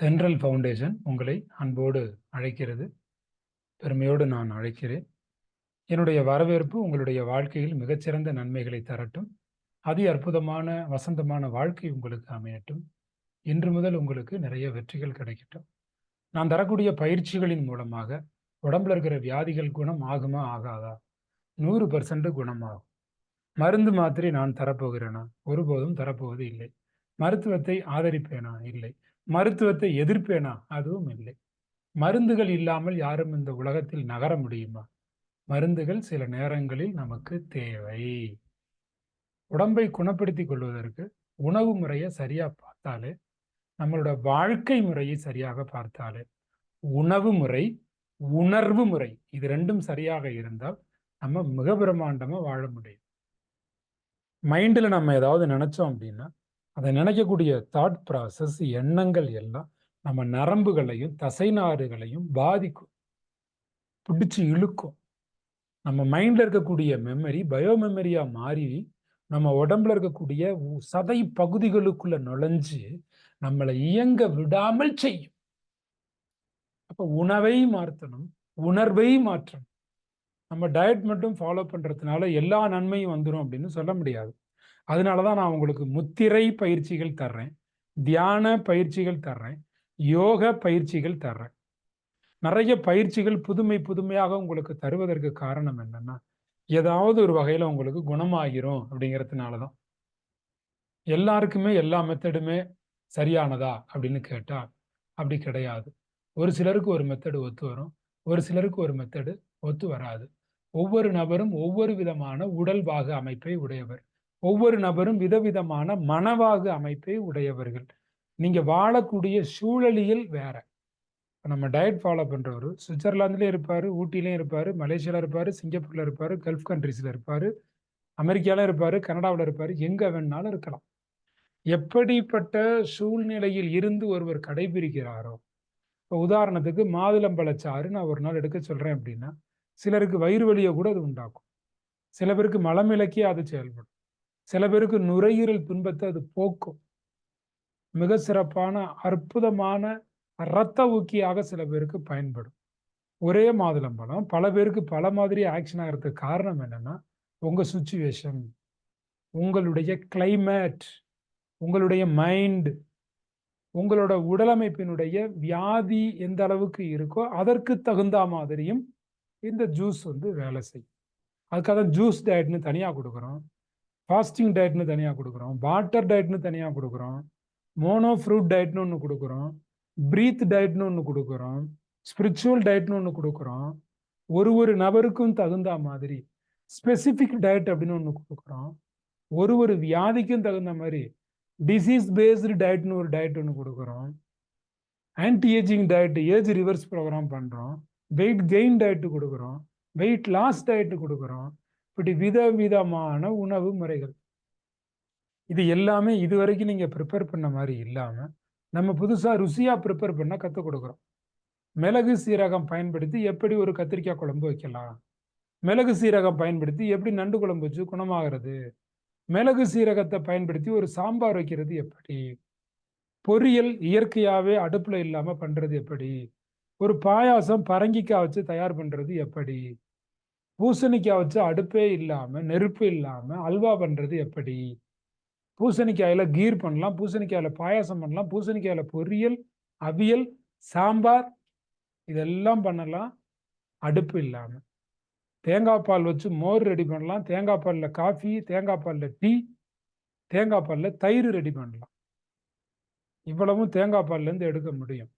தென்றல் ஃபவுண்டேஷன் உங்களை அன்போடு அழைக்கிறது. பெருமையோடு நான் அழைக்கிறேன். என்னுடைய வரவேற்பு உங்களுடைய வாழ்க்கையில் மிகச்சிறந்த நன்மைகளை தரட்டும். அதி அற்புதமான வசந்தமான வாழ்க்கை உங்களுக்கு அமையட்டும். இன்று முதல் உங்களுக்கு நிறைய வெற்றிகள் கிடைக்கட்டும். நான் தரக்கூடிய பயிற்சிகளின் மூலமாக உடம்புல இருக்கிற வியாதிகள் குணம் ஆகுமா ஆகாதா? நூறு பர்சன்ட் குணமாகும். மருந்து மாத்திரை நான் தரப்போகிறேனா? ஒருபோதும் தரப்போவது இல்லை. மருத்துவத்தை ஆதரிப்பேனா? இல்லை. மருத்துவத்தை எதிர்ப்பேனா? அதுவும் இல்லை. மருந்துகள் இல்லாமல் யாரும் இந்த உலகத்தில் நகர முடியுமா? மருந்துகள் சில நேரங்களில் நமக்கு தேவை. உடம்பை குணப்படுத்திக் கொள்வதற்கு உணவு முறையை சரியாக பார்த்தாலே நம்மளோட வாழ்க்கை முறையை சரியாக பார்த்தாலே உணவு முறை உணர்வு முறை இது ரெண்டும் சரியாக இருந்தால் நம்ம மிக பிரம்மாண்டமா வாழ முடியும். மைண்டில் நம்ம ஏதாவது நினச்சோம் அப்படின்னா அதை நினைக்கக்கூடிய தாட் ப்ராசஸ் எண்ணங்கள் எல்லாம் நம்ம நரம்புகளையும் தசைநாறுகளையும் பாதிக்கும். பிடிச்சு இழுக்கும். நம்ம மைண்டில் இருக்கக்கூடிய மெமரி பயோ மெமரியாக மாறி நம்ம உடம்புல இருக்கக்கூடிய உ- சதை பகுதிகளுக்குள்ள நுழைஞ்சு நம்மளை இயங்க விடாமல் செய்யும். அப்போ உணவை மாற்றணும் உணர்வை மாற்றணும். நம்ம டயட் மட்டும் ஃபாலோ பண்ணுறதுனால எல்லா நன்மையும் வந்துடும் அப்படின்னு சொல்ல முடியாது. அதனால தான் நான் உங்களுக்கு முத்திரை பயிற்சிகள் தர்றேன் தியான பயிற்சிகள் தர்றேன் யோக பயிற்சிகள் தர்றேன். நிறைய பயிற்சிகள் புதுமை புதுமையாக உங்களுக்கு தருவதற்கு காரணம் என்னன்னா ஏதாவது ஒரு வகையில் உங்களுக்கு குணமாகிரும் அப்படிங்கிறதுனால தான் எல்லாருக்குமே எல்லா மெத்தடுமே சரியானதா அப்படின்னு கேட்டால் அப்படி கிடையாது. ஒரு சிலருக்கு ஒரு மெத்தடு ஒத்து வரும் ஒரு சிலருக்கு ஒரு மெத்தடு ஒத்து வராது. ஒவ்வொரு நபரும் ஒவ்வொரு விதமான உடல் பாக அமைப்பை உடையவர். ஒவ்வொரு நபரும் விதவிதமான மனவாகு அமைப்பை உடையவர்கள். நீங்கள் வாழக்கூடிய சூழலியல் வேற. இப்போ நம்ம டயட் ஃபாலோ பண்ணுறவர் சுவிட்சர்லாந்துலேயும் இருப்பார் ஊட்டிலையும் இருப்பார் மலேசியாவில் இருப்பார் சிங்கப்பூரில் இருப்பார் கல்ஃப் கண்ட்ரீஸில் இருப்பார் அமெரிக்கால இருப்பார் கனடாவில் இருப்பார் எங்கே வேணாலும் இருக்கலாம். எப்படிப்பட்ட சூழ்நிலையில் இருந்து ஒருவர் கடைபிடிக்கிறாரோ இப்போ உதாரணத்துக்கு மாதுளம்பழச்சாறு நான் ஒரு நாள் எடுக்க சொல்கிறேன் அப்படின்னா சிலருக்கு வயிறு வலியை கூட அது உண்டாக்கும். சில பேருக்கு மலமிளக்கியே அது செயல்படும். சில பேருக்கு நுரையீரல் துன்பத்தை அது போக்கும். மிக சிறப்பான அற்புதமான இரத்த ஊக்கியாக சில பேருக்கு பயன்படும். ஒரே மாதுளம்பழம் பல பேருக்கு பல மாதிரி ஆக்ஷன் ஆகிறதுக்கு காரணம் என்னன்னா உங்கள் சுச்சுவேஷன் உங்களுடைய கிளைமேட் உங்களுடைய மைண்ட் உங்களோட உடலமைப்பினுடைய வியாதி எந்த அளவுக்கு இருக்கோ அதற்கு தகுந்த மாதிரியும் இந்த ஜூஸ் வந்து வேலை செய்யும். அதுக்காக தான் ஜூஸ் டயட்னு தனியாக கொடுக்குறோம். ஃபாஸ்டிங் டயட்னு தனியாக கொடுக்குறோம். வாட்டர் டயட்னு தனியாக கொடுக்குறோம். மோனோ ஃப்ரூட் டயட்னு ஒன்று கொடுக்குறோம். பிரீத் டயட்னு ஒன்று கொடுக்குறோம். ஸ்பிரிச்சுவல் டயட்னு ஒன்று கொடுக்குறோம். ஒரு ஒரு நபருக்கும் தகுந்த மாதிரி ஸ்பெசிஃபிக் டயட் அப்படின்னு ஒன்று கொடுக்குறோம். ஒரு ஒரு வியாதிக்கும் தகுந்த மாதிரி டிசீஸ் பேஸ்டு டயட்னு ஒரு டயட் ஒன்று கொடுக்குறோம். Anti ageing diet age reverse program பண்ணுறோம் வெயிட் கெயின் டயட்டு கொடுக்குறோம். வெயிட் லாஸ் டயட்டு கொடுக்குறோம். இப்படி விதவிதமான உணவு முறைகள். இது எல்லாமே இது வரைக்கும் நீங்கள் ப்ரிப்பேர் பண்ண மாதிரி இல்லாமல் நம்ம புதுசாக ருசியாக ப்ரிப்பேர் பண்ண கற்றுக் கொடுக்குறோம். மிளகு சீரகம் பயன்படுத்தி எப்படி ஒரு கத்திரிக்காய் குழம்பு வைக்கலாம்? மிளகு சீரகம் பயன்படுத்தி எப்படி நண்டு குழம்பு வச்சு குணமாகிறது? மிளகு சீரகத்தை பயன்படுத்தி ஒரு சாம்பார் வைக்கிறது எப்படி? பொரியல் இயற்கையாகவே அடுப்பில் இல்லாமல் பண்ணுறது எப்படி? ஒரு பாயாசம் பரங்கிக்காய் வச்சு தயார் பண்ணுறது எப்படி? பூசணிக்காய் வச்சு அடுப்பே இல்லாமல் நெருப்பு இல்லாமல் அல்வா பண்ணுறது எப்படி? பூசணிக்காயில் கீர் பண்ணலாம் பூசணிக்காயில் பாயாசம் பண்ணலாம் பூசணிக்காயில் பொரியல் அவியல் சாம்பார் இதெல்லாம் பண்ணலாம் அடுப்பு இல்லாமல் தேங்காய் பால் வச்சு மோர் ரெடி பண்ணலாம் தேங்காய் பாலில் காஃபி தேங்காய் பாலில் டீ தேங்காய் பாலில் தயிர் ரெடி பண்ணலாம். இவ்வளவும் தேங்காய் பால்லேருந்து எடுக்க முடியும்.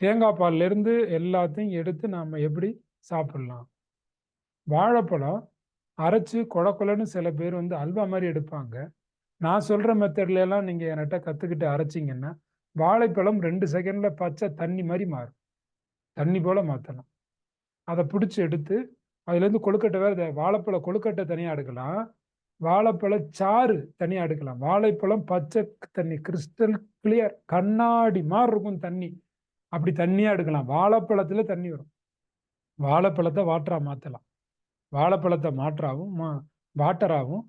தேங்காய் பால்லேருந்து எல்லாத்தையும் எடுத்து நாம் எப்படி சாப்பிட்லாம்? வாழைப்பழம் அரைச்சு கொல கொலன்னு சில பேர் வந்து அல்வா மாதிரி எடுப்பாங்க. நான் சொல்கிற மெத்தட்ல எல்லாம் நீங்கள் என்கிட்ட கற்றுக்கிட்டு அரைச்சிங்கன்னா வாழைப்பழம் ரெண்டு செகண்டில் பச்சை தண்ணி மாதிரி மாறும். தண்ணி போல் மாற்றலாம் அதை பிடிச்சி எடுத்து அதுலேருந்து கொழுக்கட்டை வேறு வாழைப்பழ கொழுக்கட்டை தனியாக எடுக்கலாம். வாழைப்பழ சாறு தனியாக எடுக்கலாம். வாழைப்பழம் பச்சை தண்ணி கிறிஸ்டல் கிளியர் கண்ணாடி மாதிரி இருக்கும் தண்ணி. அப்படி தண்ணியாக எடுக்கலாம். வாழைப்பழத்தில் தண்ணி வரும். வாழைப்பழத்தை வாட்டராக மாற்றலாம் வாழைப்பழத்தை மாற்றாகவும் மா வாட்டராகவும்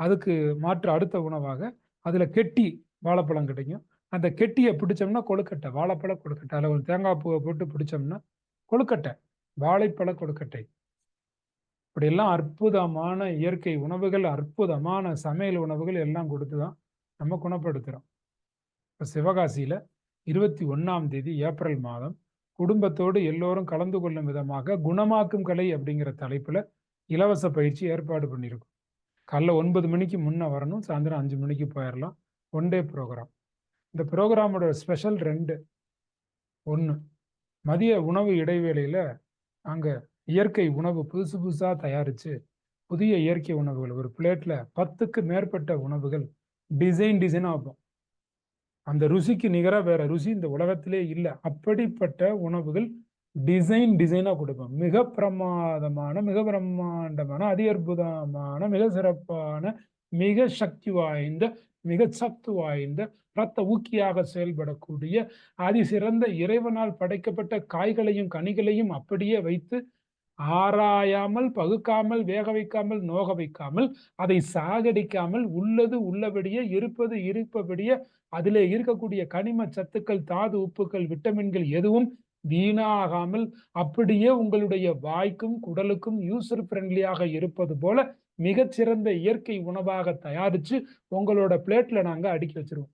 அதுக்கு மாற்று அடுத்த உணவாக அதில் கெட்டி வாழைப்பழம் கிடைக்கும். அந்த கெட்டியை பிடிச்சோம்னா கொழுக்கட்டை வாழைப்பழ கொழுக்கட்டை. அதில் ஒரு தேங்காய் பூவை போட்டு பிடிச்சோம்னா கொழுக்கட்டை வாழைப்பழ கொழுக்கட்டை. இப்படியெல்லாம் அற்புதமான இயற்கை உணவுகள் அற்புதமான சமையல் உணவுகள் எல்லாம் கொடுத்து தான் நம்ம குணப்படுத்துகிறோம் இப்போ சிவகாசியில் இருபத்தி ஒன்றாம் தேதி ஏப்ரல் மாதம் குடும்பத்தோடு எல்லோரும் கலந்து கொள்ளும் விதமாக குணமாக்கும் கலை அப்படிங்கிற தலைப்பில் இலவச பயிற்சி ஏற்பாடு பண்ணியிருக்கோம் காலைல ஒன்பது மணிக்கு முன்னே வரணும் சாயந்தரம் அஞ்சு மணிக்கு போயிடலாம் ஒன் டே ப்ரோக்ராம் இந்த ப்ரோக்ராமோட ஸ்பெஷல் ரெண்டு. ஒன்று மதிய உணவு இடைவேளையில் அங்கே இயற்கை உணவு புதுசு புதுசாக தயாரித்து புதிய இயற்கை உணவுகள் ஒரு பிளேட்டில் பத்துக்கு மேற்பட்ட உணவுகள் டிசைன் டிசைனாக வைப்போம் அந்த ருசிக்கு நிகராக வேற ருசி இந்த உலகத்திலே இல்லை. அப்படிப்பட்ட உணவுகள் டிசைன் டிசைனாக கொடுப்போம் மிக பிரமாதமான மிக பிரம்மாண்டமான அதி அற்புதமான மிக சிறப்பான மிக சக்தி வாய்ந்த மிக சத்து வாய்ந்த இரத்த ஊக்கியாக செயல்படக்கூடிய அதிசிறந்த இறைவனால் படைக்கப்பட்ட காய்களையும் கனிகளையும் அப்படியே வைத்து ஆராயாமல் பகுக்காமல் வேக வைக்காமல் நோக வைக்காமல் அதை சாகடிக்காமல் உள்ளது உள்ளபடியே இருப்பது இருப்பபடியே அதிலே இருக்கக்கூடிய கனிம சத்துக்கள் தாது உப்புக்கள் விட்டமின்கள் எதுவும் வீணாகாமல் அப்படியே உங்களுடைய வாய்க்கும் குடலுக்கும் யூசர் ஃப்ரெண்ட்லியாக இருப்பது போல மிகச்சிறந்த இயற்கை உணவாக தயாரிச்சு உங்களோட பிளேட்ல நாங்க அடுக்கி வச்சிருவோம்.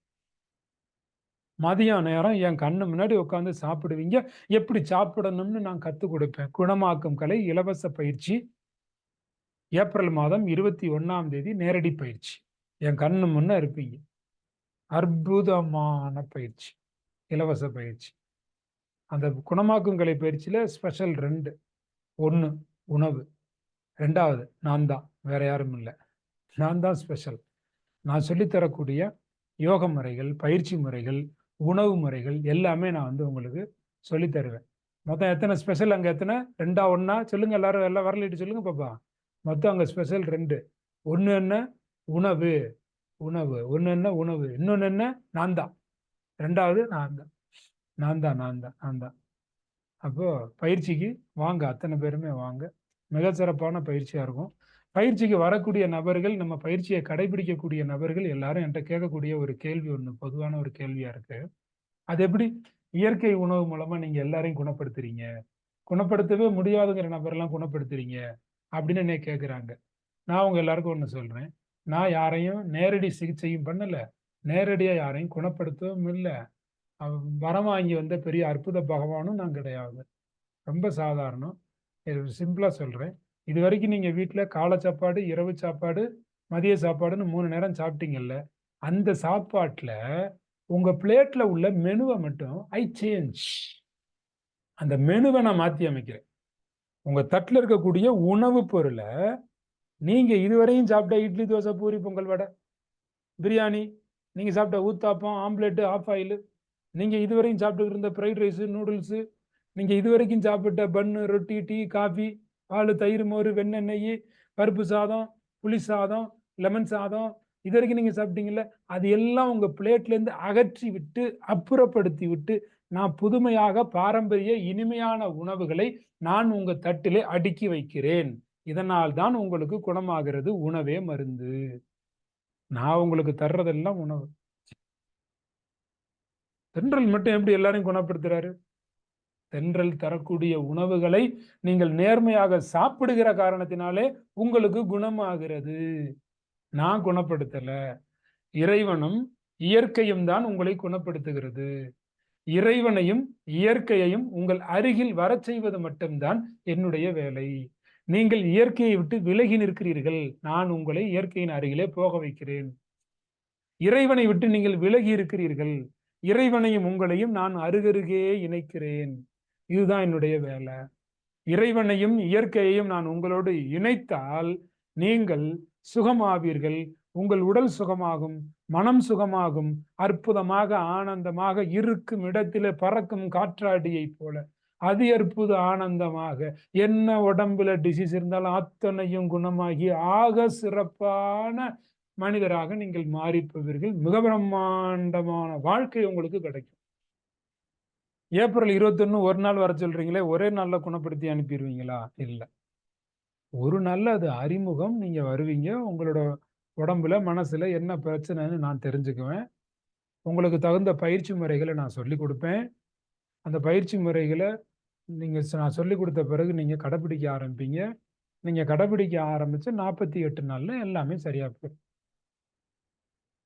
மதிய நேரம் என் கண்ணு முன்னாடி உட்காந்து சாப்பிடுவீங்க. எப்படி சாப்பிடணும்னு நான் கற்றுக் கொடுப்பேன். குணமாக்கும் கலை இலவச பயிற்சி. ஏப்ரல் மாதம் இருபத்தி ஒன்னாம் தேதி நேரடி பயிற்சி. என் கண்ணு முன்ன இருப்பீங்க. அற்புதமான பயிற்சி. இலவச பயிற்சி. அந்த குணமாக்கும் கலை பயிற்சியில் ஸ்பெஷல் ரெண்டு. ஒன்று உணவு. ரெண்டாவது நான் தான். வேற யாரும் இல்லை. நான் தான் ஸ்பெஷல் நான் சொல்லித்தரக்கூடிய யோக முறைகள் பயிற்சி முறைகள் உணவு முறைகள் எல்லாமே நான் வந்து உங்களுக்கு சொல்லி தருவேன். மொத்தம் எத்தனை ஸ்பெஷல் அங்கே எத்தனை? ரெண்டா ஒன்றா சொல்லுங்கள் எல்லாரும் எல்லாம் வரலிட்டு சொல்லுங்க பாப்பா. மொத்தம் அங்கே ஸ்பெஷல் ரெண்டு. ஒன்று என்ன? உணவு. உணவு. ஒன்று என்ன? உணவு. இன்னொன்று என்ன? நான் தான். ரெண்டாவது நான் தான். நான் தான் நான் தான் நான் தான். அப்போ பயிற்சிக்கு வாங்க அத்தனை பேருமே வாங்க. மிக சிறப்பான பயிற்சியாக இருக்கும். பயிற்சிக்கு வரக்கூடிய நபர்கள் நம்ம பயிற்சியை கடைபிடிக்கக்கூடிய நபர்கள் எல்லாரும் என்கிட்ட கேட்கக்கூடிய ஒரு கேள்வி ஒன்று பொதுவான ஒரு கேள்வியா இருக்கு. அது எப்படி? இயற்கை உணவு மூலமா நீங்க எல்லாரையும் குணப்படுத்துறீங்க. குணப்படுத்தவே முடியாதுங்கிற நபரெல்லாம் குணப்படுத்துறீங்க அப்படின்னு என்ன கேட்குறாங்க நான் உங்க எல்லாருக்கும் ஒன்று சொல்றேன். நான் யாரையும் நேரடி சிகிச்சையும் பண்ணல. நேரடியாக யாரையும் குணப்படுத்தவும் இல்லை. வரம் வாங்கி வந்த பெரிய அற்புத பகவானும் நான் கிடையாது. ரொம்ப சாதாரணம். இது சிம்பிளாக சொல்கிறேன் இது வரைக்கும் நீங்கள் வீட்டில் காலை சாப்பாடு இரவு சாப்பாடு மதிய சாப்பாடுன்னு மூணு நேரம் சாப்பிட்டீங்கல்ல அந்த சாப்பாட்டில் உங்கள் பிளேட்டில் உள்ள மெனுவை மட்டும் ஐ சேஞ்ச் அந்த மெனுவை நான் மாற்றி அமைக்கிறேன். உங்கள் தட்டில் இருக்கக்கூடிய உணவு பொருளை நீங்கள் இதுவரையும் சாப்பிட்ட இட்லி தோசை பூரி பொங்கல் வடை பிரியாணி நீங்கள் சாப்பிட்ட ஊத்தாப்பம் ஆம்லெட்டு ஆஃப் ஆயிலு நீங்கள் இதுவரையும் சாப்பிட்டு இருந்த ஃப்ரைட் ரைஸு நூடுல்ஸு நீங்கள் இதுவரைக்கும் சாப்பிட்ட பன்னு ரொட்டி டீ காஃபி பால் தயிர் மோர் வெண்ணெய் நெய் பருப்பு சாதம் புளி சாதம் லெமன் சாதம் இது வரைக்கும் நீங்கள் சாப்பிட்டீங்கல்ல அது எல்லாம் உங்கள் பிளேட்லேருந்து அகற்றி விட்டு அப்புறப்படுத்தி விட்டு நான் புதுமையாக பாரம்பரிய இனிமையான உணவுகளை நான் உங்கள் தட்டிலே அடுக்கி வைக்கிறேன். இதனால் தான் உங்களுக்கு குணமாகிறது உணவே மருந்து. நான் உங்களுக்கு தர்றதெல்லாம் உணவு. தென்றல் மட்டும் எப்படி எல்லாரையும் குணப்படுத்துறாரு? தென்றல் தரக்கூடிய உணவுகளை நீங்கள் நேர்மையாக சாப்பிடுகிற காரணத்தினாலே உங்களுக்கு குணமாகிறது. நான் குணப்படுத்தல. இறைவனும் இயற்கையும் தான் உங்களை குணப்படுத்துகிறது. இறைவனையும் இயற்கையையும் உங்கள் அருகில் வரச் செய்வது மட்டும்தான் என்னுடைய வேலை. நீங்கள் இயற்கையை விட்டு விலகி நிற்கிறீர்கள். நான் உங்களை இயற்கையின் அருகிலே போக வைக்கிறேன். இறைவனை விட்டு நீங்கள் விலகி இருக்கிறீர்கள். இறைவனையும் உங்களையும் நான் அருகருகே இணைக்கிறேன். இதுதான் என்னுடைய வேலை. இறைவனையும் இயற்கையையும் நான் உங்களோடு இணைத்தால் நீங்கள் சுகமாவீர்கள். உங்கள் உடல் சுகமாகும் மனம் சுகமாகும் அற்புதமாக ஆனந்தமாக இருக்கும் இடத்திலே பறக்கும் காற்றாடியை போல. அதி அற்புத ஆனந்தமாக. என்ன உடம்புல டிசீஸ் இருந்தாலும் அத்தனையும் குணமாகி ஆக சிறப்பான மனிதராக நீங்கள் மாறி போவீர்கள் மிக பிரம்மாண்டமான வாழ்க்கை உங்களுக்கு கிடைக்கும். ஏப்ரல் இருபத்தொன்னு ஒரு நாள் வர சொல்றீங்களே ஒரே நாளில் குணப்படுத்தி அனுப்பிடுவீங்களா? இல்லை. ஒரு நாளில் அது அறிமுகம் நீங்க வருவீங்க. உங்களோட உடம்புல மனசுல என்ன பிரச்சனைன்னு நான் தெரிஞ்சுக்குவேன். உங்களுக்கு தகுந்த பயிற்சி முறைகளை நான் சொல்லிக் கொடுப்பேன். அந்த பயிற்சி முறைகளை நீங்க நான் சொல்லிக் கொடுத்த பிறகு நீங்க கடைப்பிடிக்க ஆரம்பிப்பீங்க. நீங்க கடைப்பிடிக்க ஆரம்பிச்சு நாற்பத்தி எட்டு நாள்ல எல்லாமே சரியா போயிடும்.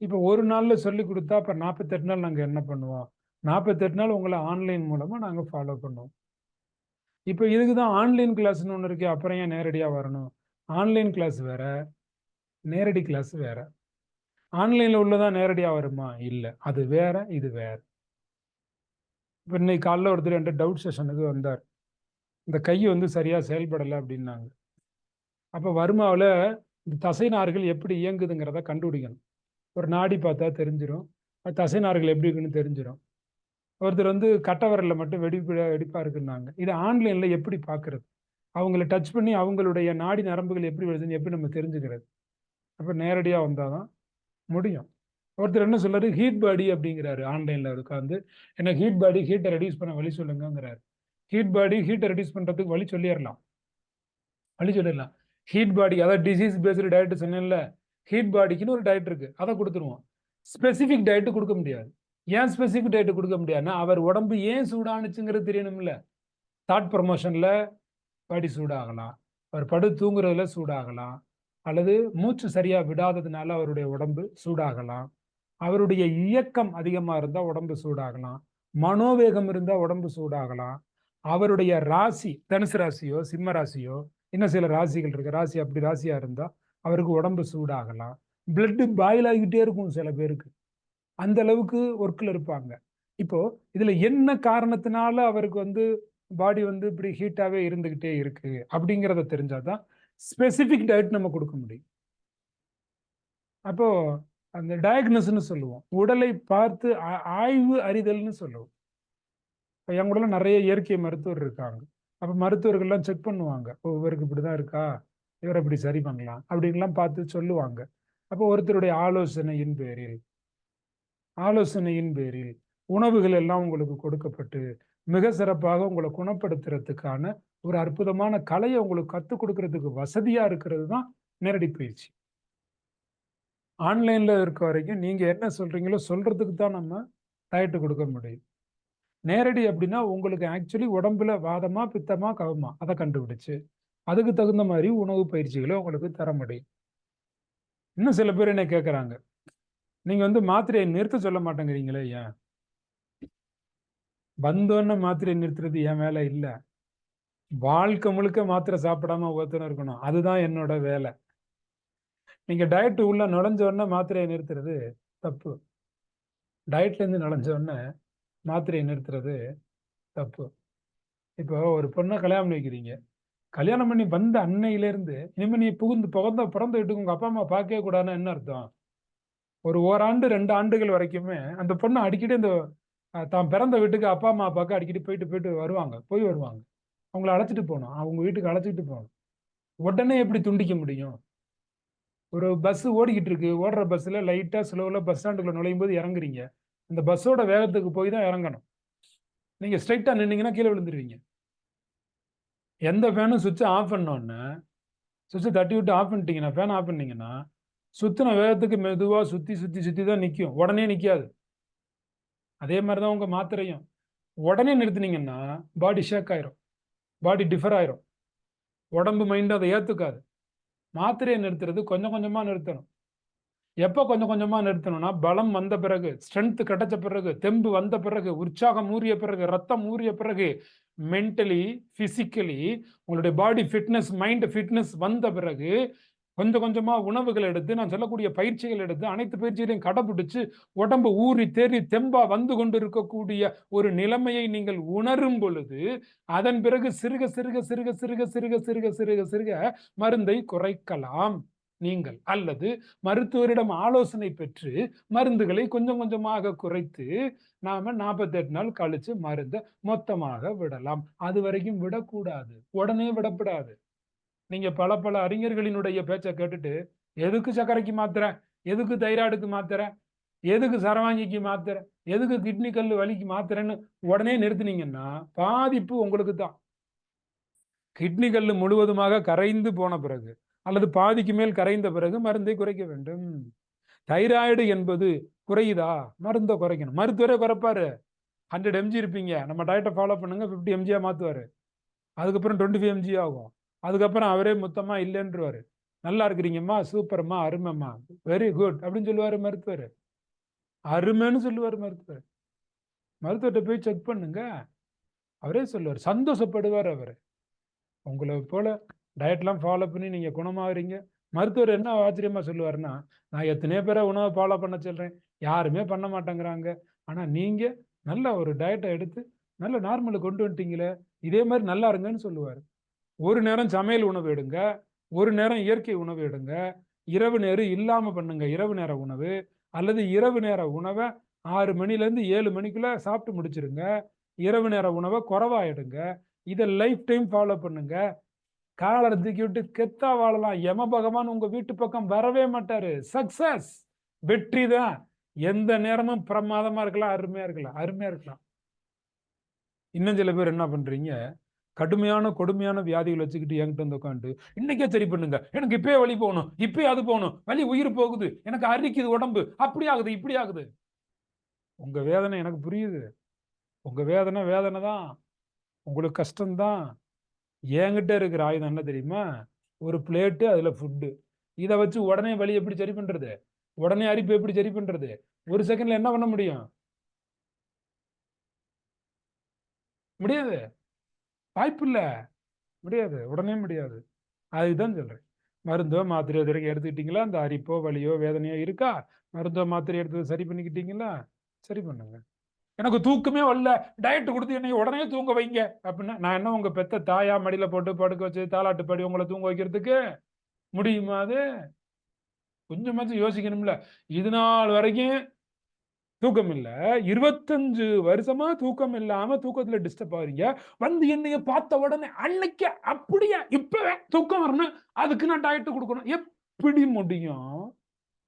இப்போ ஒரு நாளில் சொல்லி கொடுத்தா அப்போ நாற்பத்தெட்டு நாள் நாங்கள் என்ன பண்ணுவோம்? நாற்பத்தெட்டு நாள் உங்களை ஆன்லைன் மூலமாக நாங்கள் ஃபாலோ பண்ணுவோம். இப்போ இதுக்கு தான் ஆன்லைன் கிளாஸ்னு ஒன்று இருக்கு. அப்புறம் ஏன் நேரடியாக வரணும்? ஆன்லைன் கிளாஸ் வேற. நேரடி கிளாஸ் வேற. ஆன்லைனில் உள்ளதான் நேரடியாக வருமா? இல்லை. அது வேற இது வேற. இப்போ இன்னைக்கு காலைல ஒருத்தர் என்கிட்ட டவுட் செஷனுக்கு வந்தார். இந்த கை வந்து சரியாக செயல்படலை அப்படின்னாங்க. அப்போ வருமாவில் இந்த தசை நார்கள் எப்படி இயங்குதுங்கிறத கண்டுபிடிக்கணும். ஒரு நாடி பார்த்தா தெரிஞ்சிடும் அது தசை நார்கள் எப்படி இருக்குன்னு தெரிஞ்சிடும் ஒருத்தர் வந்து கட்டவரில் மட்டும் வெடிப்பு வெடிப்பாக இருக்குன்னாங்க இது ஆன்லைனில் எப்படி பார்க்கறது அவங்கள டச் பண்ணி அவங்களுடைய நாடி நரம்புகள் எப்படி வருதுன்னு எப்படி நம்ம தெரிஞ்சுக்கிறது? அப்போ நேரடியாக வந்தால் தான் முடியும். ஒருத்தர் என்ன சொல்றாரு? ஹீட் பாடி அப்படிங்கிறாரு. ஆன்லைனில் உட்காந்து எனக்கு ஹீட் பாடி ஹீட்டை ரெடியூஸ் பண்ண வழி சொல்லுங்கிறாரு ஹீட் பாடி ஹீட்டை ரெடியூஸ் பண்ணுறதுக்கு வழி சொல்லிடலாம். வழி சொல்லிடலாம். ஹீட் பாடி அதாவது டிசீஸ் பேஸ்டு டயட்டு சொன்னேன்ல. ஹீட் பாடிக்குன்னு ஒரு டயட் இருக்கு. அதை கொடுத்துருவோம். ஸ்பெசிஃபிக் டயட்டு கொடுக்க முடியாது. ஏன் ஸ்பெசிஃபிக் டயட்டு கொடுக்க முடியாதுன்னா அவர் உடம்பு ஏன் சூடானுச்சுங்கிறது தெரியணும்ல. தாட் ப்ரொமோஷனில் படி சூடாகலாம். அவர் படு தூங்குறதுல சூடாகலாம். அல்லது மூச்சு சரியாக விடாததுனால அவருடைய உடம்பு சூடாகலாம். அவருடைய இயக்கம் அதிகமாக இருந்தால் உடம்பு சூடாகலாம். மனோவேகம் இருந்தால் உடம்பு சூடாகலாம். அவருடைய ராசி தனுசு ராசியோ சிம்ம ராசியோ இன்னும் சில ராசிகள் இருக்கு. ராசி அப்படி ராசியாக இருந்தால் அவருக்கு உடம்பு சூடாகலாம். பிளட்டு பாயில் ஆகிக்கிட்டே இருக்கும் சில பேருக்கு. அந்த அளவுக்கு ஒர்க்கில் இருப்பாங்க. இப்போ இதில் என்ன காரணத்தினால அவருக்கு வந்து பாடி வந்து இப்படி ஹீட்டாகவே இருந்துக்கிட்டே இருக்கு அப்படிங்கிறத தெரிஞ்சாதான் ஸ்பெசிஃபிக் டயட் நம்ம கொடுக்க முடியும். அப்போ அந்த டயக்னஸ்னு சொல்லுவோம். உடலை பார்த்து ஆ- ஆய்வு அறிதல்னு சொல்லுவோம். இப்போ என் கூடலாம் நிறைய இயற்கை மருத்துவர் இருக்காங்க. அப்போ மருத்துவர்கள்லாம் செக் பண்ணுவாங்க. ஒவ்வொருக்கு இப்படி தான் இருக்கா? இவரை இப்படி சரி பண்ணலாம் அப்படின்லாம் பார்த்து சொல்லுவாங்க. அப்போ ஒருத்தருடைய ஆலோசனையின் பேரில் ஆலோசனையின் பேரில் உணவுகள் எல்லாம் உங்களுக்கு கொடுக்கப்பட்டு மிக சிறப்பாக உங்களை குணப்படுத்துறதுக்கான ஒரு அற்புதமான கலையை உங்களுக்கு கற்றுக் கொடுக்கறதுக்கு வசதியாக இருக்கிறது தான் நேரடி பயிற்சி. ஆன்லைனில் இருக்க வரைக்கும் நீங்கள் என்ன சொல்கிறீங்களோ சொல்கிறதுக்கு தான் நம்ம டயட்டு கொடுக்க முடியும். நேரடி அப்படின்னா உங்களுக்கு ஆக்சுவலி உடம்புல வாதமா பித்தமா கவமா அதை கண்டுபிடிச்சு அதுக்கு தகுந்த மாதிரி உணவு பயிற்சிகளை உங்களுக்கு தர முடியும். இன்னும் சில பேர் என்ன கேட்குறாங்க நீங்கள் வந்து மாத்திரையை நிறுத்த சொல்ல மாட்டேங்கிறீங்களே ஏன்? வந்தோன்னு மாத்திரையை நிறுத்துறது என் வேலை இல்லை. வாழ்க்கை முழுக்க மாத்திரை சாப்பிடாம ஒருத்தனும் இருக்கணும். அதுதான் என்னோட வேலை. நீங்க டயட் உள்ள நுழைஞ்ச உடனே மாத்திரையை நிறுத்துறது தப்பு. டயட்ல இருந்து நுழைஞ்ச உடனே மாத்திரையை நிறுத்துறது தப்பு. இப்போ ஒரு பொண்ணை கல்யாணம் வைக்கிறீங்க. கல்யாணம் பண்ணி வந்த அன்னையிலேருந்து இனிமேல் இனிமே நீ புகுந்து பிறந்த பிறந்த வீட்டுக்கு உங்க அப்பா அம்மா பார்க்கவே கூடாதுன்னு என்ன அர்த்தம்? ஒரு ஓராண்டு ரெண்டு ஆண்டுகள் வரைக்குமே அந்த பொண்ணு அடிக்கடி இந்த தான் பிறந்த வீட்டுக்கு அப்பா அம்மா பார்க்க அடிக்கடி போயிட்டு போயிட்டு வருவாங்க. போய் வருவாங்க. அவங்கள அழைச்சிட்டு போகணும். அவங்க வீட்டுக்கு அழைச்சிட்டு போகணும். உடனே எப்படி துண்டிக்க முடியும்? ஒரு பஸ் ஓடிக்கிட்டு இருக்கு. ஓடுற பஸ்ல லைட்டா ஸ்லோவில் பஸ் ஸ்டாண்டுக்குள்ள நுழையும் போது இறங்குறீங்க. அந்த பஸ்ஸோட வேகத்துக்கு போய் தான் இறங்கணும். நீங்க ஸ்ட்ரைட்டா நின்னீங்கன்னா கீழே விழுந்துருவீங்க. எந்த ஃபேனும் சுவிட்சை ஆஃப் பண்ணோன்னே சுவிட்சை தட்டி விட்டு ஆஃப் பண்ணிட்டீங்கன்னா ஃபேன் ஆஃப் பண்ணிங்கன்னா சுற்றின வேகத்துக்கு மெதுவாக சுற்றி சுற்றி சுற்றி தான் நிற்கும் உடனே நிற்காது அதே மாதிரி தான் உங்கள் மாத்திரையும். உடனே நிறுத்துனீங்கன்னா பாடி ஷேக் ஆயிரும். பாடி டிஃபர் ஆயிரும். உடம்பு மைண்டு அதை ஏற்றுக்காது மாத்திரையை நிறுத்துறது கொஞ்சம் கொஞ்சமாக நிறுத்தணும். எப்போ கொஞ்சம் கொஞ்சமாக நிறுத்தணும்னா பலம் வந்த பிறகு ஸ்ட்ரென்த் கிடைச்ச பிறகு தெம்பு வந்த பிறகு உற்சாகம் ஊறிய பிறகு ரத்தம் ஊறிய பிறகு மென்டலி ஃபிசிக்கலி உங்களுடைய பாடி ஃபிட்னஸ் மைண்ட் ஃபிட்னஸ் வந்த பிறகு கொஞ்சம் கொஞ்சமாக உணவுகள் எடுத்து நான் சொல்லக்கூடிய பயிற்சிகள் எடுத்து அனைத்து பயிற்சிகளையும் கடைபிடிச்சு உடம்பு ஊறி தேறி தெம்பா வந்து கொண்டு இருக்கக்கூடிய ஒரு நிலைமையை நீங்கள் உணரும் பொழுது அதன் பிறகு சிறுக சிறுக சிறுக சிறுக சிறுக சிறுக சிறுக சிறுக மருந்தை குறைக்கலாம். நீங்கள் அல்லது மருத்துவரிடம் ஆலோசனை பெற்று மருந்துகளை கொஞ்சம் கொஞ்சமாக குறைத்து நாம நாற்பத்தெட்டு நாள் கழிச்சு மருந்தை மொத்தமாக விடலாம். அது வரைக்கும் விடக்கூடாது. உடனே விடப்படாது. நீங்க பல பல அறிஞர்களினுடைய பேச்சை கேட்டுட்டு எதுக்கு சர்க்கரைக்கு மாத்திரை? எதுக்கு தைராய்டுக்கு மாத்திரை? எதுக்கு சரவாங்கிக்கு மாத்திரை? எதுக்கு கிட்னி கல் வலிக்கு மாத்திரைன்னு உடனே நிறுத்துனீங்கன்னா பாதிப்பு உங்களுக்கு தான். கிட்னி கல் முழுவதுமாக கரைந்து போன பிறகு அல்லது பாதிக்கு மேல் கரைந்த பிறகு மருந்தை குறைக்க வேண்டும். தைராய்டு என்பது குறையுதா? மருந்தை குறைக்கணும். மருத்துவரே குறைப்பாரு. ஹண்ட்ரட் எம்ஜி இருப்பீங்க. நம்ம டயட்டை ஃபாலோ பண்ணுங்க. ஃபிஃப்டி எம்ஜியாக மாற்றுவார் அதுக்கப்புறம் டுவெண்ட்டி ஃபைவ் எம்ஜி ஆகும். அதுக்கப்புறம் அவரே மொத்தமாக இல்லைன்றவார். நல்லா இருக்கிறீங்கம்மா சூப்பர்மா அருமைம்மா. வெரி குட் அப்படின்னு சொல்லுவார் மருத்துவர். அருமைன்னு சொல்லுவார் மருத்துவர். மருத்துவர்கிட்ட போய் செக் பண்ணுங்க. அவரே சொல்லுவார். சந்தோஷப்படுவார் அவர். உங்களை போல டயட்லாம் ஃபாலோ பண்ணி நீங்கள் குணமாகறீங்க மருத்துவர் என்ன ஆச்சரியமாக சொல்லுவார்னா நான் எத்தனையோ பேரை உணவை ஃபாலோ பண்ண சொல்கிறேன் யாருமே பண்ண மாட்டேங்கிறாங்க. ஆனால் நீங்கள் நல்ல ஒரு டயட்டை எடுத்து நல்ல நார்மலுக்கு கொண்டு வந்துட்டீங்களே இதே மாதிரி நல்லா இருங்கன்னு சொல்லுவார். ஒரு நேரம் சமையல் உணவு எடுங்க ஒரு நேரம் இயற்கை உணவு எடுங்க இரவு நேரம் இல்லாமல் பண்ணுங்க இரவு நேர உணவு அல்லது இரவு நேர உணவை ஆறு மணிலேருந்து ஏழு மணிக்குள்ளே சாப்பிட்டு முடிச்சிருங்க. இரவு நேர உணவை குறவா எடுங்க. இதை லைஃப் டைம் ஃபாலோ பண்ணுங்க. காலரை தூக்கி விட்டு கெத்தா வாழலாம். யம பகவான் உங்க வீட்டு பக்கம் வரவே மாட்டாரு. சக்சஸ் வெற்றி தான். எந்த நேரமும் பிரமாதமா இருக்கலாம். அருமையா இருக்கலாம். அருமையா இருக்கலாம். இன்னும் சில பேர் என்ன பண்றீங்க? கடுமையான கொடுமையான வியாதிகள் வச்சுக்கிட்டு என்கிட்ட வந்து உட்காந்து இன்னைக்கே சரி பண்ணுங்க. எனக்கு இப்பயே வழி போகணும். இப்பயே அது போகணும். வழி உயிர் போகுது. எனக்கு அரிக்குது உடம்பு. அப்படி ஆகுது இப்படி ஆகுது. உங்க வேதனை எனக்கு புரியுது. உங்க வேதனை வேதனை தான் உங்களுக்கு கஷ்டம்தான். என்கிட்ட இருக்கிற ஆயுதம் என்ன தெரியுமா? ஒரு பிளேட்டு அதில் ஃபுட்டு இதை வச்சு உடனே வலி எப்படி சரி பண்ணுறது உடனே அரிப்பு எப்படி சரி பண்ணுறது ஒரு செகண்டில் என்ன பண்ண முடியும்? முடியாது. வாய்ப்பு இல்லை. முடியாது. உடனே முடியாது. அதுதான் சொல்கிறேன் மருந்தோ மாத்திரையோ இது எடுத்துக்கிட்டீங்களா? அந்த அரிப்போ வலியோ வேதனையோ இருக்கா? மருந்தோ மாத்திரை எடுத்து சரி பண்ணிக்கிட்டீங்களா? சரி பண்ணுங்க. எனக்கு தூக்கமே வரல. டயட் கொடுத்து என்னை உடனே தூங்க வைங்க. அப்படின்னா நான் என்ன உங்க பெத்த தாயா மடியில போட்டு படுக்க வச்சு தாலாட்டு படி உங்களை தூங்க வைக்கிறதுக்கு? முடியுமா அது? கொஞ்சமாச்சும் யோசிக்கணும்ல. இது நாள் வரைக்கும் தூக்கம் இல்லை. இருபத்தஞ்சு வருஷமா தூக்கம் இல்லாம தூக்கத்துல டிஸ்டர்ப் ஆகுறீங்க. வந்து என்னைய பார்த்த உடனே அன்னைக்கு அப்படியே இப்பவே தூக்கம் வரணும். அதுக்கு நான் டயட்டு கொடுக்கணும். எப்படி முடியும்?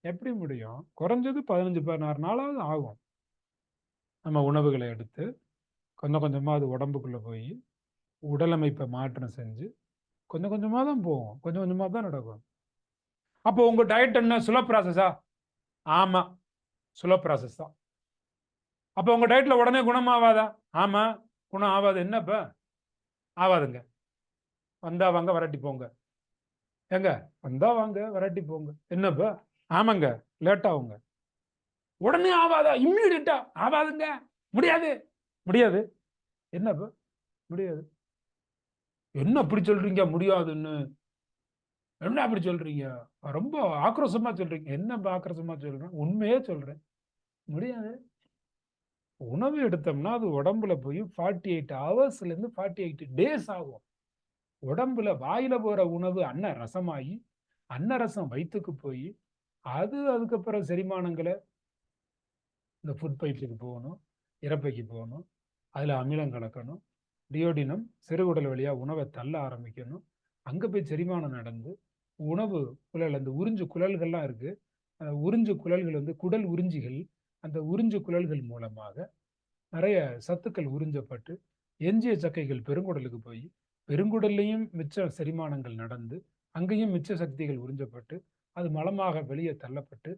எப்படி முடியும்? குறைஞ்சது பதினஞ்சு பதினாறு நாளாவது ஆகும். நம்ம உணவுகளை எடுத்து கொஞ்சம் கொஞ்சமாக அது உடம்புக்குள்ளே போய் உடலமைப்பை மாற்றம் செஞ்சு கொஞ்சம் கொஞ்சமாக தான் போகும். கொஞ்சம் கொஞ்சமாக தான் நடக்கும். அப்போ உங்கள் டயட் என்ன? சுலோ ப்ராசஸா ஆமாம் சுலோ ப்ராசஸ் தான். அப்போ உங்கள் டயட்டில் உடனே குணமாவாதா ஆமாம் குணம் ஆகாது என்னப்பா ஆகாதுங்க வந்தா வாங்க வரட்டி போங்க. எங்க வந்தா வாங்க வரட்டி போங்க. என்னப்பா ஆமாங்க. லேட் ஆகுங்க. உடனே ஆவாதா? இம்மிடியட்டா ஆவாதுங்க. முடியாது. முடியாது. என்னப்பா முடியாது. என்ன அப்படி சொல்றீங்க? முடியாதுன்னு. என்ன அப்படி சொல்றீங்க? ரொம்ப ஆக்ரோஷமா சொல்றீங்க. என்ன ஆக்ரோஷமா சொல்றேன்? உண்மையே சொல்றேன். முடியாது. உணவு எடுத்தோம்னா அது உடம்புல போய் ஃபார்ட்டி எயிட் ஹவர்ஸ்ல இருந்து ஃபார்ட்டி எயிட் டேஸ் ஆகும். உடம்புல வாயில போற உணவு அன்ன ரசமாகி அன்னரசம் வயிற்றுக்கு போய் அது அதுக்கப்புறம் செரிமானங்களை இந்த ஃபுட் பைப்புக்கு போகணும் இறப்பைக்கு போகணும் அதில் அமிலம் கலக்கணும் டியோடினம் சிறுகுடல் வழியாக உணவை தள்ள ஆரம்பிக்கணும். அங்கே போய் செரிமானம் நடந்து உணவு குழல் அந்த உறிஞ்சு குழல்கள்லாம் இருக்குது அந்த உறிஞ்சு குழல்கள் வந்து குடல் உறிஞ்சிகள். அந்த உறிஞ்சு குழல்கள் மூலமாக நிறைய சத்துக்கள் உறிஞ்சப்பட்டு எஞ்சிய சக்கைகள் பெருங்குடலுக்கு போய் பெருங்குடல்லையும் மிச்ச செரிமானங்கள் நடந்து அங்கேயும் மிச்ச சக்திகள் உறிஞ்சப்பட்டு அது மலமாக வெளியே தள்ளப்பட்டு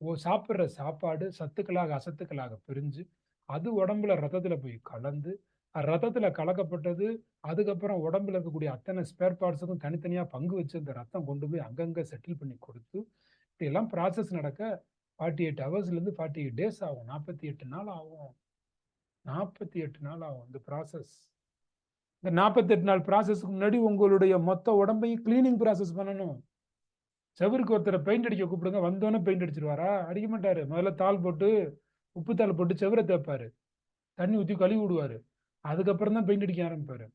சாப்பிட்ற சாப்பாடு சத்துக்களாக அசத்துக்களாக பிரிஞ்சு அது உடம்புல ரத்தத்துல போய் கலந்து ரத்தத்துல கலக்கப்பட்டது அதுக்கப்புறம் உடம்புல இருக்கக்கூடிய அத்தனை ஸ்பேர் பார்ட்ஸுக்கும் தனித்தனியா பங்கு வச்சு அந்த ரத்தம் கொண்டு போய் அங்கங்க செட்டில் பண்ணி கொடுத்து இப்படியெல்லாம் ப்ராசஸ் நடக்க ஃபார்ட்டி எயிட் ஹவர்ஸ்லேருந்து ஃபார்ட்டி எயிட் டேஸ் ஆகும். நாற்பத்தி எட்டு நாள் ஆகும். நாற்பத்தி எட்டு நாள் ஆகும் இந்த ப்ராசஸ் இந்த நாற்பத்தெட்டு நாள் ப்ராசஸ்க்கு முன்னாடி உங்களுடைய மொத்த உடம்பையும் கிளீனிங் ப்ராசஸ் பண்ணணும். செவருக்கு ஒருத்தரை பெயிண்ட் அடிக்க கூப்பிடுங்க வந்தோன்னே பெயிண்ட் அடிச்சிருவாரா? அடிக்க மாட்டாரு. முதல்ல தாள் போட்டு உப்பு தாள் போட்டு செவரை தேய்ப்பாரு. தண்ணி ஊற்றி கழுவி விடுவாரு. அதுக்கப்புறம் தான் பெயிண்ட் அடிக்க ஆரம்பிப்பாரு.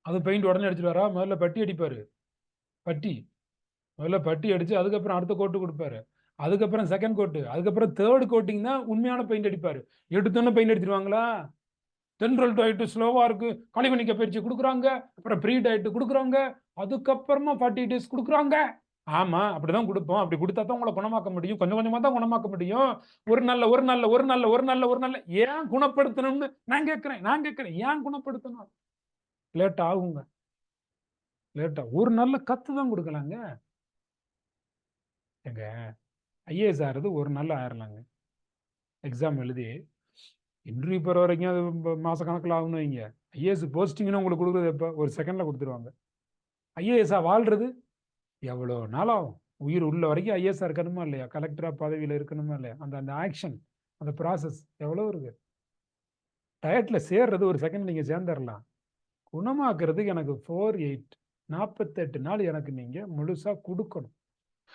அது பெயிண்ட் உடனே அடிச்சிருவாரா? முதல்ல பட்டி அடிப்பாரு. பட்டி. முதல்ல பட்டி அடிச்சு அதுக்கப்புறம் அடுத்த கோட்டு கொடுப்பாரு. அதுக்கப்புறம் செகண்ட் கோட்டு அதுக்கப்புறம் தேர்ட் கோட்டிங் தான் உண்மையான பெயிண்ட் அடிப்பாரு. எடுத்தோன்னே பெயிண்ட் அடிச்சிருவாங்களா? தென்ரல் டயட்டு ஸ்லோவாக இருக்கு. களிமணிக்க பயிற்சி கொடுக்குறாங்க. அப்புறம் ப்ரீ டயட்டு கொடுக்குறாங்க. அதுக்கப்புறமா ஃபார்ட்டி டேஸ் கொடுக்குறாங்க. ஆமா அப்படிதான் கொடுப்போம். அப்படி கொடுத்தா தான் உங்களை குணமாக்க முடியும். கொஞ்சம் கொஞ்சமா தான் குணமாக்க முடியும். ஒரு நல்ல ஒரு நல்ல ஒரு நல்ல ஒரு நல்ல ஒரு நல்ல. ஏன் குணப்படுத்தணும்னு? நான் கேட்கிறேன் நான் கேட்கிறேன். ஏன் குணப்படுத்தணும்? லேட் ஆகுங்க. லேட்டா ஒரு நல்ல கத்து தான் கொடுக்கலாங்க. எங்க ஐஏஎஸ் ஆறுது ஒரு நாள் ஆயிரலாங்க எக்ஸாம் எழுதி இன்டர்வியூ போகிற வரைக்கும் அது இப்போ மாத கணக்கில் ஆகணும் வைங்க. ஐஏஎஸ் போஸ்டிங்னு உங்களுக்கு கொடுக்குறது எப்போ? ஒரு செகண்டில் கொடுத்துருவாங்க. ஐஏஎஸ்ஸாக வாழ்கிறது எவ்வளோ நாளாகும்? உயிர் உள்ள வரைக்கும் ஐஎஸ்ஆர் இருக்கணுமா இல்லையா? கலெக்டராக பதவியில் இருக்கணுமா இல்லையா? அந்த அந்த ஆக்ஷன் அந்த ப்ராசஸ் எவ்வளோ இருக்கு? டயட்டில் சேர்றது ஒரு செகண்ட் நீங்கள் சேர்ந்துடலாம். குணமாக்குறதுக்கு எனக்கு ஃபோர் எயிட் நாற்பத்தெட்டு நாள் எனக்கு நீங்கள் முழுசாக கொடுக்கணும்.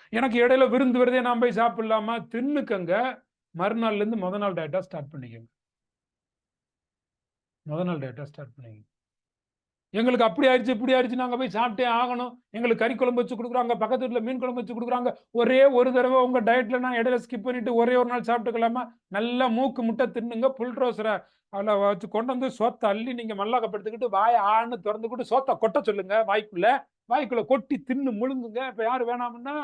எனக்கு இடையில விருந்து வருதே நான் போய் சாப்பிடலாமா? தின்னுக்கங்க. மறுநாள்லேருந்து முத நாள் டேட்டா ஸ்டார்ட் பண்ணிக்கோங்க. முத நாள் டேட்டா ஸ்டார்ட் பண்ணிக்கோங்க. எங்களுக்கு அப்படி ஆயிடுச்சு இப்படி ஆயிடுச்சு நாங்கள் போய் சாப்பிட்டே ஆகணும். எங்களுக்கு கறி குழம்பு வச்சு கொடுக்குறாங்க பக்கத்து வீட்டில் மீன் குழம்பு வச்சு கொடுக்குறாங்க. ஒரே ஒரு தடவை உங்கள் டயட்டில் நான் இடையில ஸ்கிப் பண்ணிட்டு ஒரே ஒரு நாள் சாப்பிட்டுக்கலாமா? நல்லா மூக்கு முட்டை தின்னுங்க புல் ரோசரை அதில் வச்சு கொண்டு வந்து சோத்தை அள்ளி நீங்கள் மல்லாக்கப்படுத்திக்கிட்டு வாய் ஆன்னு திறந்துக்கிட்டு சோத்தை கொட்ட சொல்லுங்க வாய்க்குள்ள. வாய்க்குள்ள கொட்டி தின்னு முழுங்குங்க. இப்போ யார் வேணாம்னா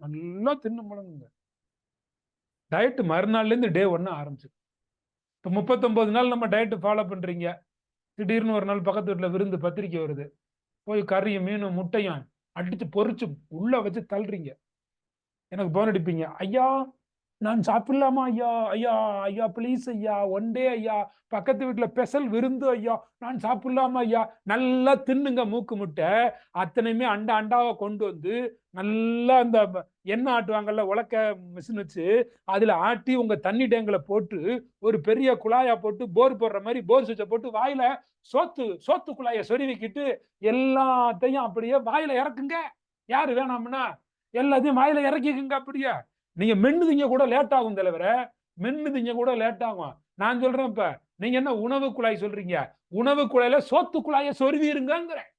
நல்லா தின்னு முழுங்குங்க. டயட்டு மறுநாள்லேருந்து டே ஒன்று ஆரம்பிச்சு இப்போ முப்பத்தொம்போது நாள் நம்ம டயட்டு ஃபாலோ பண்ணுறீங்க திடீர்னு ஒரு நாள் பக்கத்து வீட்டில் விருந்து பத்திரிக்கை வருது. போய் கறியும் மீனும் முட்டையும் அடித்து பொறிச்சு உள்ள வச்சு தள்ளுறீங்க. எனக்கு போன் அடிப்பீங்க. ஐயா நான் சாப்பிடலாமா ஐயா? ஐயா ஐயா ப்ளீஸ் ஐயா. ஒன் டே ஐயா. பக்கத்து வீட்டில் ஸ்பெஷல் விருந்து ஐயா. நான் சாப்பிடலாமா ஐயா? நல்லா தின்னுங்க மூக்கு முட்டை. அத்தனையுமே அண்டா அண்டாவை கொண்டு வந்து நல்லா அந்த எண்ணெய் ஆட்டுவாங்கல்ல உலக்க மிஷின் வச்சு அதில் ஆட்டி உங்கள் தண்ணி டேங்கில் போட்டு ஒரு பெரிய குழாயை போட்டு போர் போடுற மாதிரி போர் சுவிட்சை போட்டு வாயில் சோத்து சோத்து குழாயை சொருவிக்கிட்டு எல்லாத்தையும் அப்படியே வாயில் இறக்குங்க. யார் வேணாம்னா? எல்லாத்தையும் வாயில் இறக்கிக்குங்க அப்படியே. நீங்க மென்னுதிங்க கூட லேட் ஆகும் தலைவர. மென்னுதிங்க கூட லேட் ஆகும். நான் சொல்றேன் இப்ப நீங்க என்ன உணவு குழாய் சொல்றீங்க? உணவு குழாயில சோத்து குழாய சொருவிருங்கிறேன்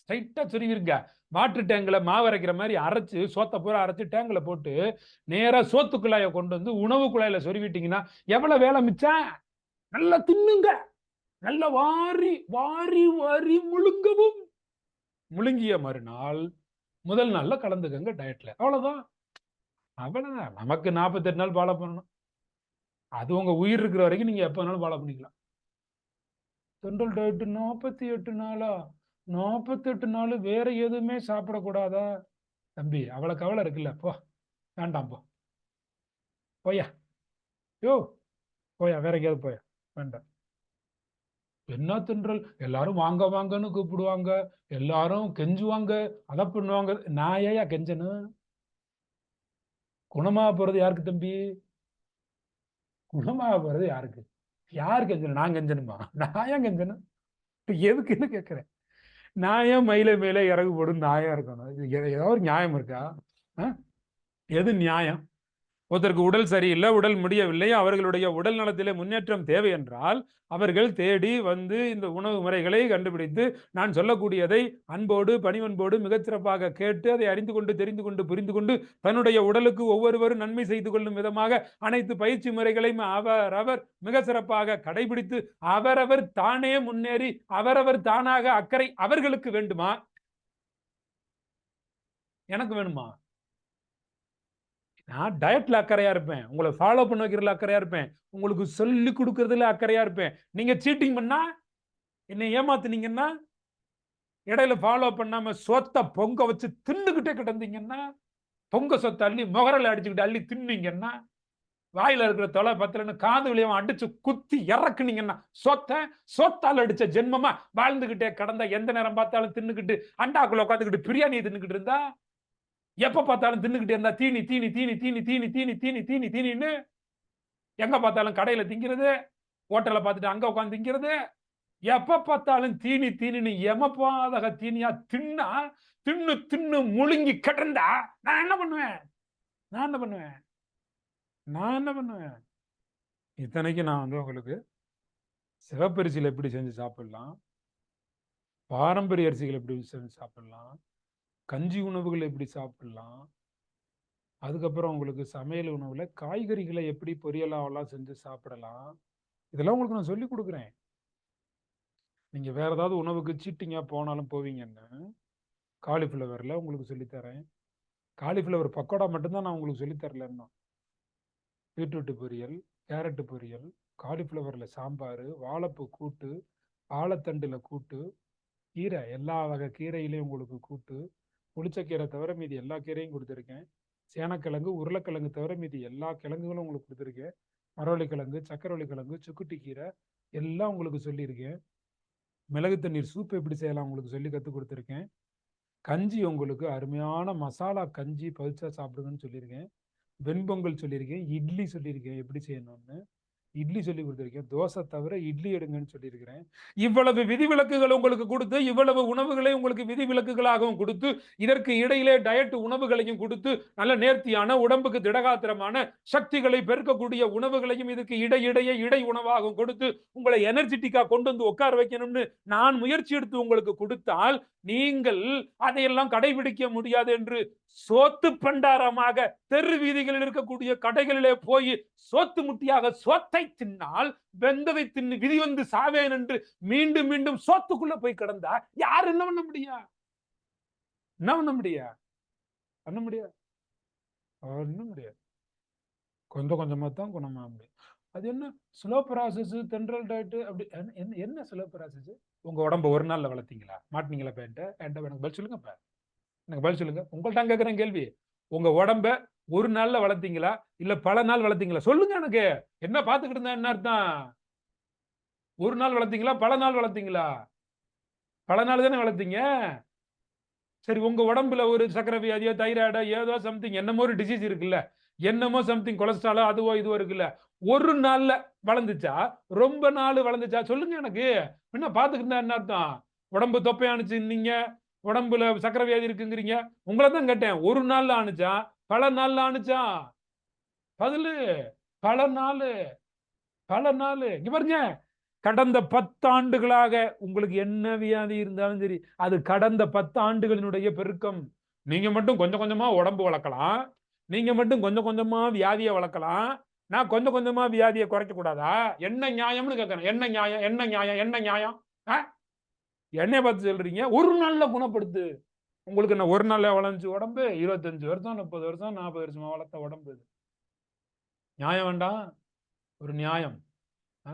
ஸ்ட்ரைட்டா சொருவிருங்க. வாட்டர் டேங்கில் மாவரைக்கிற மாதிரி அரைச்சு சோத்தை பூரா அரைச்சு டேங்கில் போட்டு நேரா சோத்து குழாயை கொண்டு வந்து உணவு குழாயில சொருவிட்டீங்கன்னா எவ்வளவு வேலை மிச்சம்? நல்லா தின்னுங்க. நல்ல வாரி வாரி வாரி முழுங்கவும். முழுங்கிய மறுநாள் முதல் நாள்ல கலந்துக்கங்க டயட்ல அவ்வளவுதான். அவ்வளவுதான். நமக்கு நாற்பத்தெட்டு நாள் ஃபாலோ பண்ணணும். அது உங்க உயிர் இருக்கிற வரைக்கும் நீங்க எப்போ வேணாலும் ஃபாலோ பண்ணிக்கலாம். தொண்டல் டயட்டு நாற்பத்தி எட்டு நாளா? நாற்பத்தெட்டு நாள் வேற எதுவுமே சாப்பிடக்கூடாதா? தம்பி அவ்வளோ கவலை இருக்குல்ல. போ. வேண்டாம் போ. போயா யோ. போயா வேற எங்கேயாவது போயா வேண்டாம். என்ன தின்றல்? எல்லாரும் வாங்க வாங்கன்னு கூப்பிடுவாங்க. எல்லாரும் கெஞ்சுவாங்க. அதை பண்ணுவாங்க. நான் ஏயா கெஞ்சனு குணமாக போறது யாருக்கு தம்பி? குணமாக போறது யாருக்கு? யார் கெஞ்சணும்? நான் கெஞ்சணுமா? நான் ஏன் கெஞ்சணும்? இப்போ எதுக்குன்னு கேட்குறேன் நான் ஏன் மயில மேலே இறகு போடும் நாயா இருக்கணும்? ஏதோ ஏதாவது ஒரு நியாயம் இருக்கா? எது நியாயம்? ஒருத்தருக்கு உடல் சரியில்லை உடல் முடியவில்லை அவர்களுடைய உடல் நலத்திலே முன்னேற்றம் தேவை என்றால் அவர்கள் தேடி வந்து இந்த உணவு முறைகளை கண்டுபிடித்து நான் சொல்லக்கூடியதை அன்போடு பணிவன்போடு மிகச்சிறப்பாக கேட்டு அதை அறிந்து கொண்டு தெரிந்து கொண்டு புரிந்து கொண்டு தன்னுடைய உடலுக்கு ஒவ்வொருவரும் நன்மை செய்து கொள்ளும் விதமாக அனைத்து பயிற்சி முறைகளையும் அவரவர் மிக சிறப்பாக கடைபிடித்து அவரவர் தானே முன்னேறி அவரவர் தானாக அக்கறை அவர்களுக்கு வேண்டுமா? எனக்கு வேணுமா? நான் டயட்ல அக்கறையா இருப்பேன். உங்களை ஃபாலோ பண்ண வைக்கிறதுல அக்கறையா இருப்பேன். உங்களுக்கு சொல்லி கொடுக்கறதுல அக்கறையா இருப்பேன். நீங்க சீட்டிங் பண்ணா என்னை ஏமாத்துனீங்கன்னா இடையில ஃபாலோ பண்ணாம சொத்தை பொங்க வச்சு தின்னுக்கிட்டே கிடந்தீங்கன்னா பொங்க சொத்தை அள்ளி முகரில் அடிச்சுக்கிட்டு அள்ளி தின்னீங்கன்னா வாயில இருக்கிற தொலை பத்திரன்னு காது வழியாம அடிச்சு குத்தி இறக்குனீங்கன்னா சொத்தை சொத்தால் அடிச்ச ஜென்மமா வாழ்ந்துகிட்டே கடந்தா எந்த நேரம் பார்த்தாலும் தின்னுக்கிட்டு அண்டாக்குள்ள உட்காந்துக்கிட்டு பிரியாணி தின்னுக்கிட்டு இருந்தா எப்ப பார்த்தாலும் தின்னுக்கிட்டே இருந்தா தீனி தீனி தீனி தீனி தீனி தீனி தீனி தீனி தீனின்னு எங்க பார்த்தாலும் கடையில திங்கிறது ஹோட்டல்ல பார்த்துட்டு அங்க உட்காந்து திங்கிறது. எப்ப பார்த்தாலும் தீனி தீனின்னு எமப்பாதக தீனியா தின்னா தின்னு தின்னு முழுங்கி கிடந்தா நான் என்ன பண்ணுவேன்? நான் என்ன பண்ணுவேன்? நான் என்ன பண்ணுவேன்? இத்தனைக்கு நான் வந்து உங்களுக்கு சிவப்பரிசியில் எப்படி செஞ்சு சாப்பிடலாம் பாரம்பரிய அரிசிகள் எப்படி செஞ்சு சாப்பிடலாம் கஞ்சி உணவுகள் எப்படி சாப்பிடலாம்? அதுக்கப்புறம் உங்களுக்கு சமையல் உணவில் காய்கறிகளை எப்படி பொரியலாவெல்லாம் செஞ்சு சாப்பிடலாம்? இதெல்லாம் உங்களுக்கு நான் சொல்லி கொடுக்குறேன். நீங்கள் வேற ஏதாவது உணவுக்கு சீட்டிங்காக போனாலும் போவீங்கன்னு. காலிஃப்ளவரில் உங்களுக்கு சொல்லித்தரேன் காலிஃப்ளவர் பக்கோடா மட்டும்தான் நான் உங்களுக்கு சொல்லித்தரல இன்னும் பீட்ரூட்டு பொரியல் கேரட்டு பொரியல் காலிஃப்ளவரில் சாம்பார் வாழைப்பூ கூட்டு வாழைத்தண்டில் கூட்டு கீரை எல்லா வகை கீரையிலையும் உங்களுக்கு கூட்டு. புளிச்சக்கீரை தவிர மீதி எல்லா கீரையும் கொடுத்துருக்கேன். சேனக்கிழங்கு உருளைக்கிழங்கு தவிர மீதி எல்லா கிழங்குகளும் உங்களுக்கு கொடுத்துருக்கேன். மரவள்ளி கிழங்கு சக்கரவள்ளி கிழங்கு சுக்குட்டி கீரை எல்லாம் உங்களுக்கு சொல்லியிருக்கேன். மிளகு தண்ணீர் சூப் எப்படி செய்யலாம் உங்களுக்கு சொல்லி கற்றுக் கொடுத்துருக்கேன். கஞ்சி உங்களுக்கு அருமையான மசாலா கஞ்சி பவிச்சா சாப்பிடுங்கன்னு சொல்லியிருக்கேன். வெண்பொங்கல் சொல்லியிருக்கேன். இட்லி சொல்லியிருக்கேன் எப்படி செய்யணும்னு. இட்லி சொல்லி கொடுத்துருக்கேன். தோசை தவிர இட்லி எடுங்கன்னு சொல்லியிருக்கிறேன். இவ்வளவு விதிவிலக்குகள் உங்களுக்கு கொடுத்து இவ்வளவு உணவுகளை உங்களுக்கு விதிவிலக்குகளாகவும் கொடுத்து இதற்கு இடையிலே டயட் உணவுகளையும் கொடுத்து நல்ல நேர்த்தியான உடம்புக்கு திடகாத்திரமான சக்திகளை பெருக்கக்கூடிய உணவுகளையும் இதுக்கு இடையிடையே இடை உணவாகவும் கொடுத்து உங்களை எனர்ஜெட்டிக்கா கொண்டு வந்து உட்கார வைக்கணும்னு நான் முயற்சி எடுத்து உங்களுக்கு கொடுத்தால் நீங்கள் அதையெல்லாம் கடைபிடிக்க முடியாது என்று சோத்து பண்டாரமாக தெரு வீதிகளில் இருக்கக்கூடிய கடைகளிலே போய் சோத்து முட்டியாக சோத்தை தின்னால் வெந்ததை தின்னு விதி வந்து சாவேன் என்று மீண்டும் மீண்டும் சோத்துக்குள்ள போய் கிடந்தா யார் என்ன பண்ண முடியா? என்ன பண்ண முடியா? பண்ண முடியாது. ஒன்றும் முடியாது. கொஞ்சம் கொஞ்சமா தான் குணமாக முடியும் அது என்ன? ஸ்லோ ப்ராசஸ் தென்றல் டயட்டு அப்படி என்ன- என்ன என்ன ஸ்லோ ப்ராசஸ் உங்க உடம்ப ஒரு நாள்ல வளர்த்தீங்களா? மாட்டினீங்களா பேண்ட்ட என்கிட்ட? எனக்கு பதில் சொல்லுங்க இப்ப. எனக்கு பதில் சொல்லுங்க. உங்கள்ட்ட கேட்குறேன் கேள்வி. உங்க உடம்ப ஒரு நாள்ல வளர்த்தீங்களா? இல்ல பல நாள் வளர்த்தீங்களா? சொல்லுங்க எனக்கு. என்ன பார்த்துக்கிட்டு இருந்தா என்ன அர்த்தம்? ஒரு நாள் வளர்த்தீங்களா? பல நாள் வளர்த்தீங்களா? பல நாள் தானே வளர்த்தீங்க? சரி உங்க உடம்புல ஒரு சக்கரை வியாதியோ தைராய்டோ ஏதோ சம்திங் என்னமோ ஒரு டிசீஸ் இருக்குல்ல. என்னமோ சம்திங் கொலஸ்ட்ராலோ அதுவோ இதுவோ இருக்குல்ல. ஒரு நாள்ல வளர்ந்துச்சா? ரொம்ப நாள் வளர்ந்துச்சா? சொல்லுங்க எனக்கு. என்ன பாத்துக்கிட்டா என்ன அர்த்தம்? உடம்பு தொப்பையானுச்சு நீங்க உடம்புல சக்கர வியாதி இருக்குங்கிறீங்க. உங்களை தான் கேட்டேன். ஒரு நாள்ல ஆணுச்சா? பல நாள்ல ஆணுச்சா? பதிலு. பல நாள். பல நாள். இங்க பாருங்க. கடந்த பத்தாண்டுகளாக உங்களுக்கு என்ன வியாதி இருந்தாலும் சரி அது கடந்த பத்தாண்டுகளினுடைய பெருக்கம். நீங்க மட்டும் கொஞ்சம் கொஞ்சமா உடம்பு வளர்க்கலாம். நீங்க மட்டும் கொஞ்சம் கொஞ்சமா வியாதியை வளர்க்கலாம். நான் கொஞ்சம் கொஞ்சமா வியாதியை குறைக்க கூடாதா? என்ன நியாயம்னு கேட்கறேன் என்ன நியாயம்? என்ன நியாயம்? என்ன நியாயம்? ஆ? பார்த்து சொல்றீங்க? ஒரு நாள்ல குணப்படுத்து. உங்களுக்கு என்ன ஒரு நாள்ல வளர்ந்துச்சு உடம்பு? இருபத்தஞ்சு வருஷம் முப்பது வருஷம் நாற்பது வருஷமா வளர்த்த உடம்பு இது. நியாயம் வேண்டாம் ஒரு நியாயம். ஆ?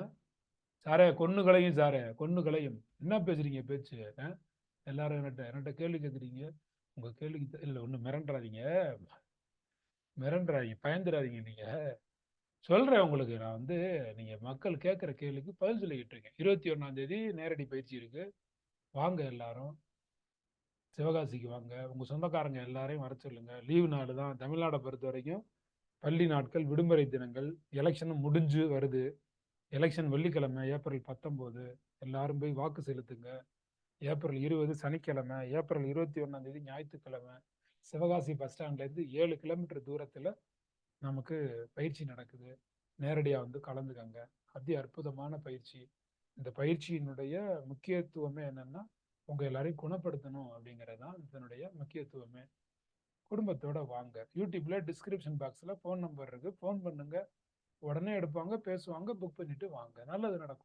சாரே கொன்னுகளையும் சாரே கொன்னுகளையும். என்ன பேசுறீங்க பேச்சு? ஆ? எல்லாரும் என்கிட்ட என்கிட்ட கேள்வி கேட்குறீங்க உங்க கேள்விக்கு இல்லை ஒன்றும் மிரண்டுறாதீங்க மிரண்டுறாதீங்க பயந்துடாதீங்க நீங்கள் சொல்றேன் உங்களுக்கு. நான் வந்து நீங்க மக்கள் கேட்குற கேள்விக்கு பதில் சொல்லிக்கிட்டு இருக்கேன். இருபத்தி ஒன்றாந்தேதி தேதி நேரடி பயிற்சி இருக்கு. வாங்க எல்லாரும். சிவகாசிக்கு வாங்க. உங்க சொந்தக்காரங்க எல்லாரையும் வர சொல்லுங்க. லீவு நாடு தான். தமிழ்நாடை பொறுத்த வரைக்கும் பள்ளி நாட்கள் விடுமுறை தினங்கள் எலெக்ஷனும் முடிஞ்சு வருது. எலெக்ஷன் வெள்ளிக்கிழமை ஏப்ரல் பத்தொம்போது. எல்லாரும் போய் வாக்கு செலுத்துங்க. ஏப்ரல் இருபது சனிக்கிழமை ஏப்ரல் இருபத்தி ஒன்றாந்தேதி தேதி ஞாயிற்றுக்கிழமை சிவகாசி பஸ் ஸ்டாண்ட்லேருந்து ஏழு கிலோமீட்டர் தூரத்தில் நமக்கு பயிற்சி நடக்குது. நேரடியாக வந்து கலந்துக்கங்க. அதி அற்புதமான பயிற்சி. இந்த பயிற்சியினுடைய முக்கியத்துவமே என்னன்னா உங்க எல்லாரையும் குணப்படுத்தணும் அப்படிங்கிறது தான் இதனுடைய முக்கியத்துவமே. குடும்பத்தோட வாங்க. யூடியூப்ல டிஸ்கிரிப்ஷன் பாக்ஸ்ல ஃபோன் நம்பர் இருக்கு. ஃபோன் பண்ணுங்க. உடனே எடுப்பாங்க பேசுவாங்க புக் பண்ணிட்டு வாங்க. நல்லது நடக்கும்.